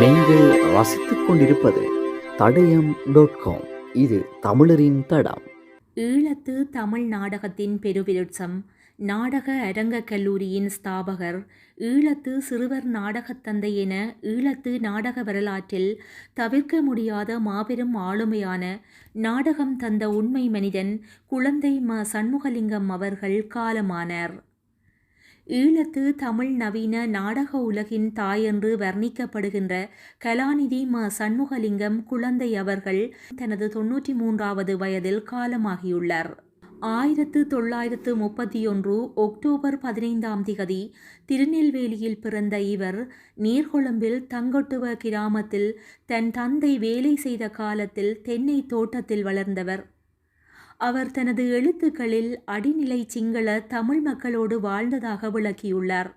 நீங்கள் ரசித்துக் கொண்டிருப்பது தடயம் டாட் காம் இது தமிழரின் தடம். ஈழத்து தமிழ் நாடகத்தின் பெருவிருட்சம். நாடக அரங்கக் கல்லூரியின் ஸ்தாபகர் ஈழத்து சிறுவர் நாடகத் தந்தை என ஈழத்து நாடக வரலாற்றில் தவிர்க்க முடியாத மாபெரும் ஆளுமையான நாடகம் தந்த உண்மை மனிதன் குழந்தை ம. சண்முகலிங்கம் அவர்கள் காலமானார். ஈழத்து தமிழ் நவீன நாடக உலகின் தாயென்று வர்ணிக்கப்படுகின்ற கலாநிதி ம. சண்முகலிங்கம் குழந்தை அவர்கள் தனது தொன்னூற்றி மூன்றாவது வயதில் காலமாகியுள்ளார். ஆயிரத்து தொள்ளாயிரத்து முப்பத்தி ஒன்று ஒக்டோபர் பதினைந்தாம் திகதி திருநெல்வேலியில் பிறந்த இவர் நீர்கொழும்பில் தங்கொட்டுவ கிராமத்தில் தன் தந்தை வேலை செய்த காலத்தில் தென்னை தோட்டத்தில் வளர்ந்தவர். அவர் தனது எழுத்துக்களில் அடிநிலை சிங்கள தமிழ் மக்களோடு வாழ்ந்ததாக விளக்கியுள்ளார்.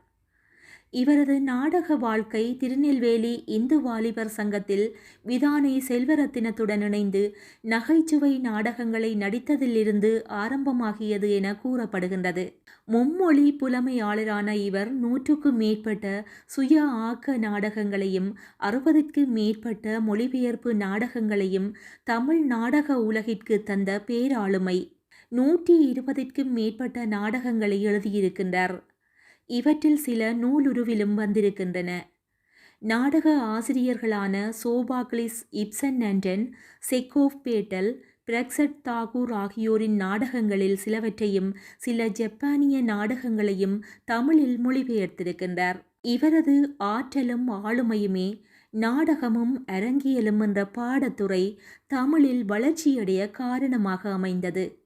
இவரது நாடக வாழ்க்கை திருநெல்வேலி இந்து வாலிபர் சங்கத்தில் விதானை செல்வரத்தினத்துடன் இணைந்து நகைச்சுவை நாடகங்களை நடித்ததிலிருந்து ஆரம்பமாகியது என கூறப்படுகின்றது. மும்மொழி புலமையாளரான இவர் நூற்றுக்கும் மேற்பட்ட சுய ஆக்க நாடகங்களையும் அறுபதுக்கு மேற்பட்ட மொழிபெயர்ப்பு நாடகங்களையும் தமிழ் நாடக உலகிற்கு தந்த பேராளுமை. நூற்றி இருபதிற்கும் மேற்பட்ட நாடகங்களை எழுதியிருக்கின்றார். இவற்றில் சில நூலுருவிலும் வந்திருக்கின்றன. நாடக ஆசிரியர்களான சோபாக்லிஸ் இப்சன் நண்டன் செக்கோவ் பேட்டல் பிரக்சட் தாகூர் ஆகியோரின் நாடகங்களில் சிலவற்றையும் சில ஜப்பானிய நாடகங்களையும் தமிழில் மொழிபெயர்த்திருக்கின்றார். இவரது ஆற்றலும் ஆளுமையுமே நாடகமும் அரங்கியலும் என்ற பாடத்துறை தமிழில் வளர்ச்சியடைய காரணமாக அமைந்தது.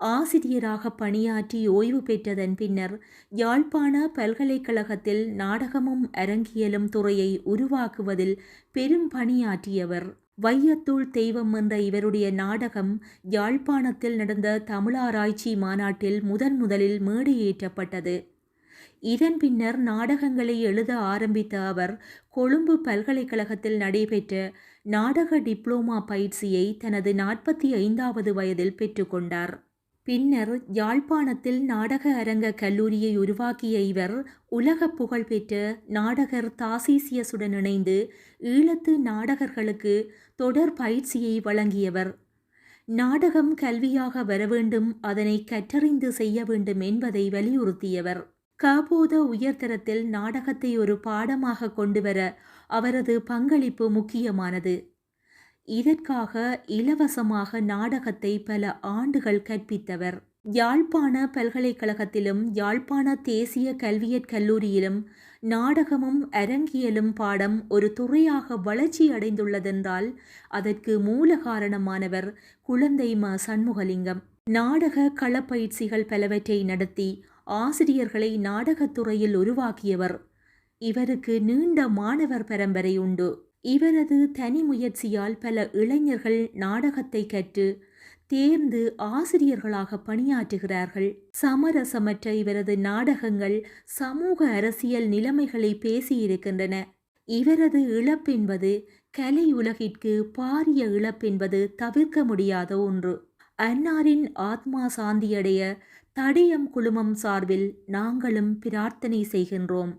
ஆசிரியராக பணியாற்றி ஓய்வு பெற்றதன் பின்னர் யாழ்ப்பாண பல்கலைக்கழகத்தில் நாடகமும் அரங்கியலும் துறையை உருவாக்குவதில் பெரும் பணியாற்றியவர். வையத்துள் தெய்வம் என்ற இவருடைய நாடகம் யாழ்ப்பாணத்தில் நடந்த தமிழாராய்ச்சி மாநாட்டில் முதன் முதலில் மேடையேற்றப்பட்டது. இதன் பின்னர் நாடகங்களை எழுத ஆரம்பித்த அவர் கொழும்பு பல்கலைக்கழகத்தில் நடைபெற்ற நாடக டிப்ளோமா பயிற்சியை தனது நாற்பத்தி ஐந்தாவது வயதில் பெற்றுக்கொண்டார். பின்னர் யாழ்ப்பாணத்தில் நாடக அரங்க கல்லூரியை உருவாக்கிய இவர் உலக புகழ்பெற்ற நாடகர் தாசீசியஸுடன் இணைந்து ஈழத்து நாடகர்களுக்கு தொடர் பயிற்சியை வழங்கியவர். நாடகம் கல்வியாக வர வேண்டும் அதனை கற்றறிந்து செய்ய வேண்டும் என்பதை வலியுறுத்தியவர். காபோத உயர்தரத்தில் நாடகத்தை ஒரு பாடமாக கொண்டுவர அவரது பங்களிப்பு முக்கியமானது. இதற்காக இலவசமாக நாடகத்தை பல ஆண்டுகள் கற்பித்தவர். யாழ்ப்பாண பல்கலைக்கழகத்திலும் யாழ்ப்பாண தேசிய கல்வியற் கல்லூரியிலும் நாடகமும் அரங்கியலும் பாடம் ஒரு துறையாக வளர்ச்சி அடைந்துள்ளதென்றால் அதற்கு மூல காரணமானவர் குழந்தை ம. சண்முகலிங்கம். நாடக களப்பயிற்சிகள் பலவற்றை நடத்தி ஆசிரியர்களை நாடகத்துறையில் உருவாக்கியவர். இவருக்கு நீண்ட மாணவர் பரம்பரை உண்டு. இவரது தனி முயற்சியால் பல இளைஞர்கள் நாடகத்தை கற்று தேர்ந்து ஆசிரியர்களாக பணியாற்றுகிறார்கள். சமரசமற்ற இவரது நாடகங்கள் சமூக அரசியல் நிலைமைகளை பேசியிருக்கின்றன. இவரது இழப்பென்பது கலை உலகிற்கு பாரிய இழப்பென்பது தவிர்க்க முடியாத ஒன்று. அன்னாரின் ஆத்மா சாந்தியடைய தடயம் குழுமம் சார்பில் நாங்களும் பிரார்த்தனை செய்கின்றோம்.